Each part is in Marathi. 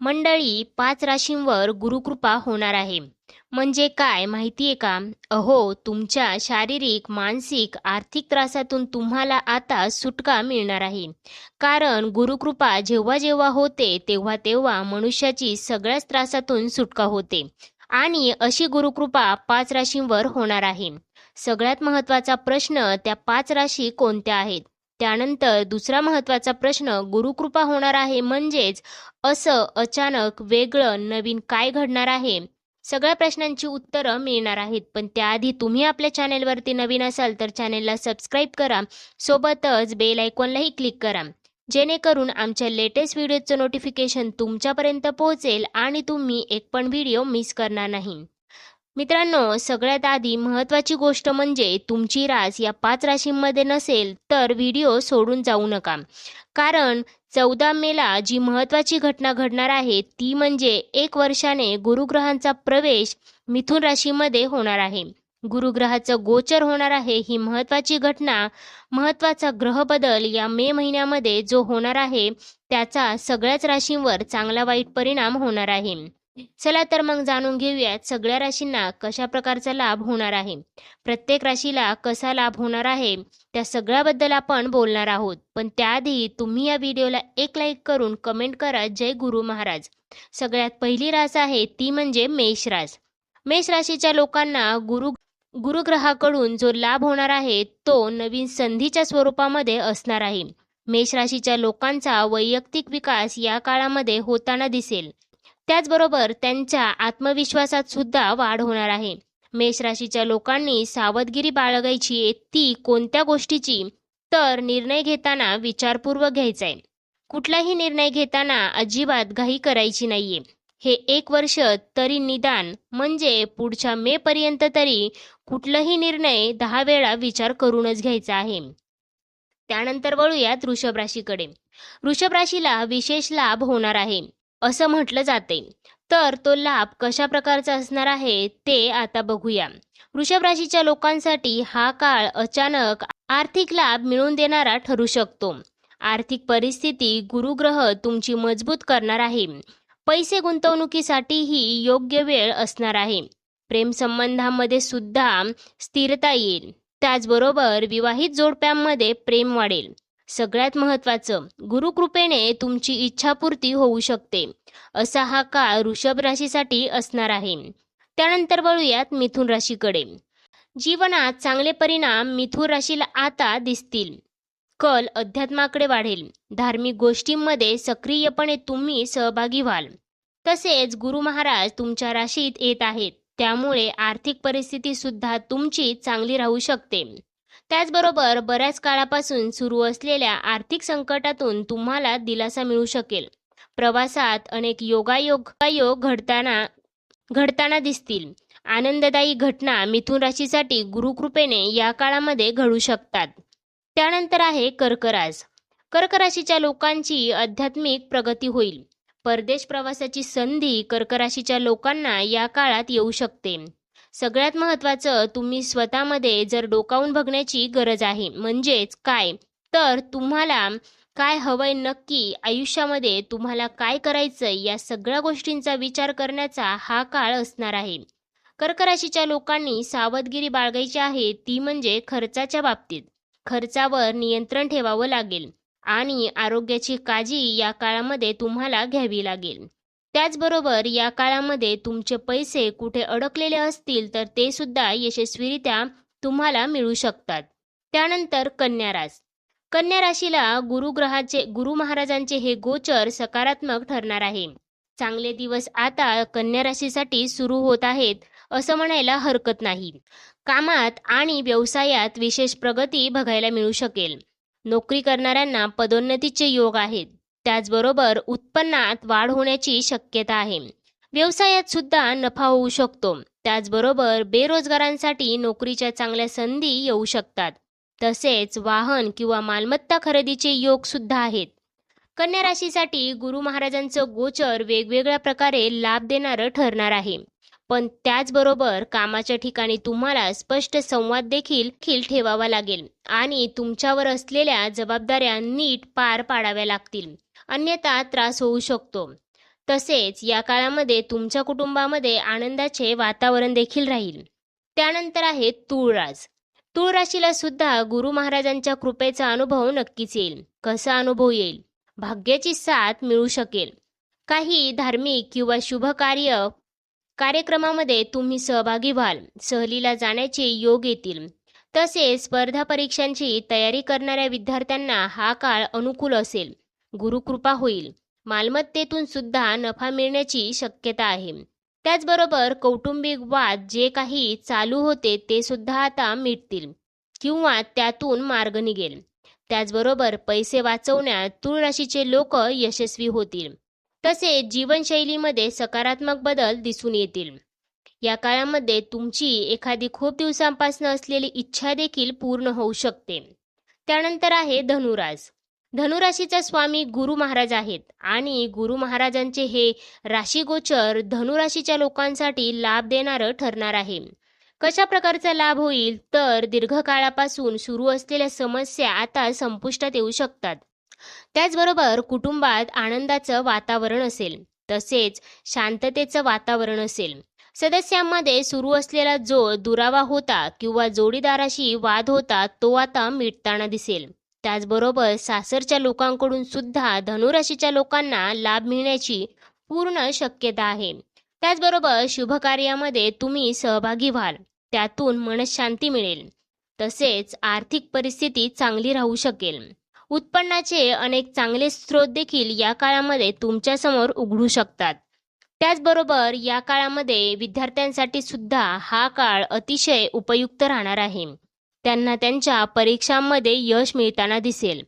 मंडळी पाच राशींवर गुरुकृपा होणार आहे. म्हणजे काय माहितीये का? अहो तुमच्या शारीरिक मानसिक आर्थिक त्रासातून तुम्हाला आता सुटका मिळणार आहे. कारण गुरुकृपा जेव्हा जेव्हा होते तेव्हा तेव्हा मनुष्याची सगळ्याच त्रासातून सुटका होते. आणि अशी गुरुकृपा पाच राशींवर होणार आहे. सगळ्यात महत्त्वाचा प्रश्न त्या पाच राशी कोणत्या आहेत? त्यानंतर दुसरा महत्त्वाचा प्रश्न गुरुकृपा होणार आहे म्हणजेच असं अचानक वेगळं नवीन काय घडणार आहे? सगळ्या प्रश्नांची उत्तरं मिळणार आहेत. पण त्याआधी तुम्ही आपल्या चॅनेलवरती नवीन असाल तर चॅनेलला सबस्क्राईब करा. सोबतच बेल आयकॉनलाही क्लिक करा. जेणेकरून आमच्या लेटेस्ट व्हिडिओचं नोटिफिकेशन तुमच्यापर्यंत पोहोचेल आणि तुम्ही एक पण व्हिडिओ मिस करणार नाही. मित्रांनो सगळ्यात आधी महत्त्वाची गोष्ट म्हणजे तुमची रास या पाच राशींमध्ये नसेल तर व्हिडिओ सोडून जाऊ नका. कारण चौदा मेला जी महत्त्वाची घटना घडणार आहे ती म्हणजे एक वर्षाने गुरुग्रहांचा प्रवेश मिथुन राशीमध्ये होणार आहे. गुरुग्रहाचं गोचर होणार आहे ही महत्त्वाची घटना महत्त्वाचा ग्रह बदल या मे महिन्यामध्ये जो होणार आहे त्याचा सगळ्याच राशींवर चांगला वाईट परिणाम होणार आहे. चला तर मग जाणून घेऊयात सगळ्या राशींना कशा प्रकारचा लाभ होणार आहे. प्रत्येक राशीला कसा लाभ होणार आहे त्या सगळ्याबद्दल आपण बोलणार आहोत. पण त्याआधी तुम्ही या व्हिडिओला एक लाईक करून कमेंट करा जय गुरु महाराज. सगळ्यात पहिली रास आहे ती म्हणजे मेष रास. मेष राशीच्या लोकांना गुरु गुरुग्रहाकडून जो लाभ होणार आहे तो नवीन संधीच्या स्वरूपामध्ये असणार आहे. मेष राशीच्या लोकांचा वैयक्तिक विकास या काळामध्ये होताना दिसेल. त्याचबरोबर त्यांच्या आत्मविश्वासात सुद्धा वाढ होणार आहे. मेष राशीच्या लोकांनी सावधगिरी बाळगायची ती कोणत्या गोष्टीची? तर निर्णय घेताना विचारपूर्वक घ्यायचा आहे कुठलाही निर्णय घेताना अजिबात घाई करायची नाहीये. हे एक वर्ष तरी निदान म्हणजे पुढच्या मे पर्यंत तरी कुठलाही निर्णय दहा वेळा विचार करूनच घ्यायचा आहे. त्यानंतर वळूयात वृषभ राशीकडे. वृषभ राशीला विशेष लाभ होणार आहे. असं म्हटलं जाते. तर तो लाभ कशा प्रकारचा असणार आहे ते आता बघूया. वृषभ राशीच्या लोकांसाठी हा काळ अचानक आर्थिक लाभ मिळवून देणारा ठरू शकतो. आर्थिक परिस्थिती गुरुग्रह तुमची मजबूत करणार आहे. पैसे गुंतवणुकीसाठीही योग्य वेळ असणार आहे. प्रेमसंबंधांमध्ये सुद्धा स्थिरता येईल. त्याचबरोबर विवाहित जोडप्यांमध्ये प्रेम वाढेल. सगळ्यात महत्त्वाचं गुरुकृपेने तुमची इच्छापूर्ती होऊ शकते. असा हा काळ वृषभ राशीसाठी असणार आहे. त्यानंतर वळूयात मिथुन राशीकडे. जीवनात चांगले परिणाम मिथुन राशीला आता दिसतील. कल अध्यात्माकडे वाढेल. धार्मिक गोष्टींमध्ये सक्रियपणे तुम्ही सहभागी व्हाल. तसेच गुरु महाराज तुमच्या राशीत येत आहेत. त्यामुळे आर्थिक परिस्थिती सुद्धा तुमची चांगली राहू शकते. त्याचबरोबर बऱ्याच काळापासून सुरू असलेल्या आर्थिक संकटातून तुम्हाला दिलासा मिळू शकेल. प्रवासात अनेक योगायोगायोग घडताना घडताना दिसतील. आनंददायी घटना मिथुन राशीसाठी गुरुकृपेने या काळामध्ये घडू शकतात. त्यानंतर आहे कर्कराज. कर्क राशीच्या लोकांची आध्यात्मिक प्रगती होईल. परदेश प्रवासाची संधी कर्क राशीच्या लोकांना या काळात येऊ शकते. सगळ्यात महत्त्वाचं तुम्ही स्वतःमध्ये जर डोकावून बघण्याची गरज आहे म्हणजेच काय? तर तुम्हाला काय हवंय नक्की आयुष्यामध्ये तुम्हाला काय करायचं या सगळ्या गोष्टींचा विचार करण्याचा हा काळ असणार आहे. कर्क राशीच्या लोकांनी सावधगिरी बाळगायची आहे ती म्हणजे खर्चाच्या बाबतीत. खर्चावर नियंत्रण ठेवावं लागेल आणि आरोग्याची काळजी या काळामध्ये तुम्हाला घ्यावी लागेल. त्याचबरोबर या काळामध्ये तुमचे पैसे कुठे अडकलेले असतील तर ते सुद्धा यशस्वीरित्या तुम्हाला मिळू शकतात. त्यानंतर कन्या रास कन्या राशीला गुरुग्रहाचे गुरु महाराजांचे हे गोचर सकारात्मक ठरणार आहे. चांगले दिवस आता कन्या राशीसाठी सुरू होत आहेत असं म्हणायला हरकत नाही. कामात आणि व्यवसायात विशेष प्रगती बघायला मिळू शकेल. नोकरी करणाऱ्यांना पदोन्नतीचे योग आहेत. त्याचबरोबर उत्पन्नात वाढ होण्याची शक्यता आहे. व्यवसायात सुद्धा नफा होऊ शकतो. त्याचबरोबर बेरोजगारांसाठी नोकरीच्या चांगल्या संधी येऊ शकतात. तसेच वाहन किंवा मालमत्ता खरेदीचे योग सुद्धा आहेत. कन्या राशीसाठी गुरु महाराजांचं गोचर वेगवेगळ्या प्रकारे लाभ देणारं ठरणार आहे. पण त्याचबरोबर कामाच्या ठिकाणी तुम्हाला स्पष्ट संवाद देखील खील ठेवावा लागेल आणि तुमच्यावर असलेल्या जबाबदाऱ्या नीट पार पाडाव्या लागतील. अन्यथा त्रास होऊ शकतो. तसेच या काळामध्ये तुमच्या कुटुंबामध्ये आनंदाचे वातावरण देखील राहील. त्यानंतर आहे तुळराज. तूळ राशीला सुद्धा गुरु महाराजांच्या कृपेचा अनुभव नक्कीच येईल. कसा अनुभव येईल? भाग्याची साथ मिळू शकेल. काही धार्मिक किंवा शुभ कार्य कार्यक्रमामध्ये तुम्ही सहभागी व्हाल. सहलीला जाण्याचे योग येतील. तसेच स्पर्धा परीक्षांची तयारी करणाऱ्या विद्यार्थ्यांना हा काळ अनुकूल असेल. गुरुकृपा होईल. मालमत्तेतून सुद्धा नफा मिळण्याची शक्यता आहे. त्याचबरोबर कौटुंबिक वाद जे काही चालू होते ते सुद्धा आता मिटतील किंवा त्यातून मार्ग निघेल. त्याचबरोबर पैसे वाचवण्यात तूळ राशीचे लोक यशस्वी होतील. तसेच जीवनशैलीमध्ये सकारात्मक बदल दिसून येतील. या काळामध्ये तुमची एखादी खूप दिवसांपासून असलेली इच्छा देखील पूर्ण होऊ शकते. त्यानंतर आहे धनुराज. धनुराशीचा स्वामी गुरु महाराज आहेत. आणि गुरु महाराजांचे हे राशीगोचर धनुराशीच्या लोकांसाठी लाभ देणारं ठरणार आहे. कशा प्रकारचा लाभ होईल? तर दीर्घकाळापासून सुरू असलेल्या समस्या आता संपुष्टात येऊ शकतात. त्याचबरोबर कुटुंबात आनंदाचं वातावरण असेल. तसेच शांततेचं वातावरण असेल. सदस्यांमध्ये सुरू असलेला जो दुरावा होता किंवा जोडीदाराशी वाद होता तो आता मिटताना दिसेल. त्याचबरोबर सासरच्या लोकांकडून सुद्धा धनुराशीच्या लोकांना लाभ मिळण्याची पूर्ण शक्यता आहे. त्याचबरोबर शुभ कार्यामध्ये तुम्ही सहभागी व्हाल त्यातून मनशांती मिळेल. तसेच आर्थिक परिस्थिती चांगली राहू शकेल. उत्पन्नाचे अनेक चांगले स्रोत देखील या काळामध्ये तुमच्यासमोर उघडू शकतात. त्याचबरोबर या काळामध्ये विद्यार्थ्यांसाठी सुद्धा हा काळ अतिशय उपयुक्त राहणार आहे. त्यांना त्यांच्या परीक्षांमध्ये यश मिळताना दिसेल.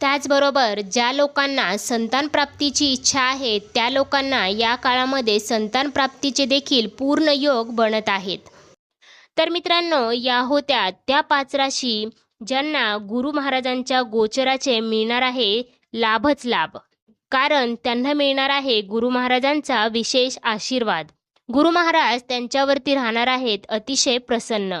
त्याचबरोबर ज्या लोकांना संतान प्राप्तीची इच्छा आहे त्या लोकांना या काळामध्ये संतान प्राप्तीचे देखील पूर्ण योग बनत आहेत. तर मित्रांनो या होत्या त्या पाच राशी ज्यांना गुरु महाराजांच्या गोचराचे मिळणार आहे लाभच लाभ. कारण त्यांना मिळणार आहे गुरु महाराजांचा विशेष आशीर्वाद. गुरु महाराज त्यांच्यावरती राहणार आहेत अतिशय प्रसन्न.